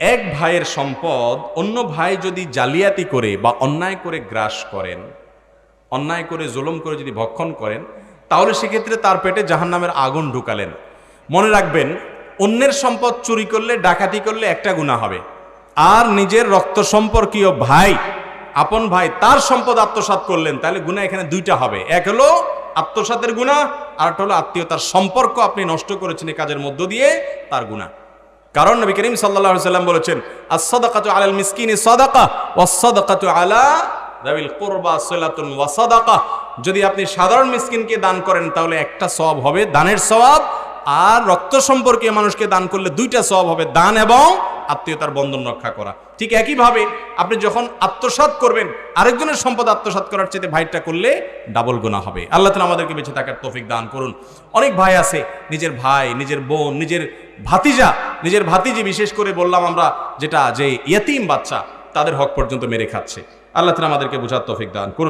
এক ভাইয়ের সম্পদ অন্য ভাই যদি জালিয়াতি করে বা অন্যায় করে গ্রাস করেন, অন্যায় করে, জুলুম করে যদি ভক্ষণ করেন, তাহলে সেক্ষেত্রে তার পেটে জাহান্নামের আগুন ঢুকালেন। মনে রাখবেন, অন্যের সম্পদ চুরি করলে, ডাকাতি করলে একটা গুণা হবে। আর নিজের রক্ত সম্পর্কীয় ভাই, আপন ভাই তার সম্পদ আত্মসাৎ করলেন, তাহলে গুণা এখানে দুইটা হবে। এক হলো আত্মসাতের গুণা আর একটা হলো আত্মীয়তার সম্পর্ক আপনি নষ্ট করেছেন কাজের মধ্য দিয়ে, তার গুণা কারণ নবী করিম সাল্লাল্লাহু সাল্লাম বলেছেন as-সাদাকাতু আলাল মিসকিনি সদাকা, ওয়াস-সাদাকাতু আলা রাবিল কুরবা সলাতুন ওয়াসাদাকা যদি আপনি সাধারণ মিসকিনকে দান করেন, তাহলে একটা সব হবে, দানের সওয়াব আর রক্ত সম্পর্কে মানুষকে দান করলে দুইটা সওয়াব হবে, দান এবং আত্মীয়তার বন্ধন রক্ষা করা। ঠিক একইভাবে আপনি যখন আত্মসাৎ করবেন, আরেকজনের সম্পদ আত্মসাৎ করার চেয়ে ভাইটা করলে ডাবল গোনা হবে। আল্লাহ তালা আমাদেরকে বেঁচে থাকার তৌফিক দান করুন। অনেক ভাই আছে, নিজের ভাই, নিজের বোন, নিজের ভাতিজা, নিজের ভাতিজি বিশেষ করে বললাম আমরা যেটা যে ইয়তিম বাচ্চা, তাদের হক পর্যন্ত মেরে খাচ্ছে। আল্লাহ তালা আমাদেরকে বোঝার তৌফিক দান করুন।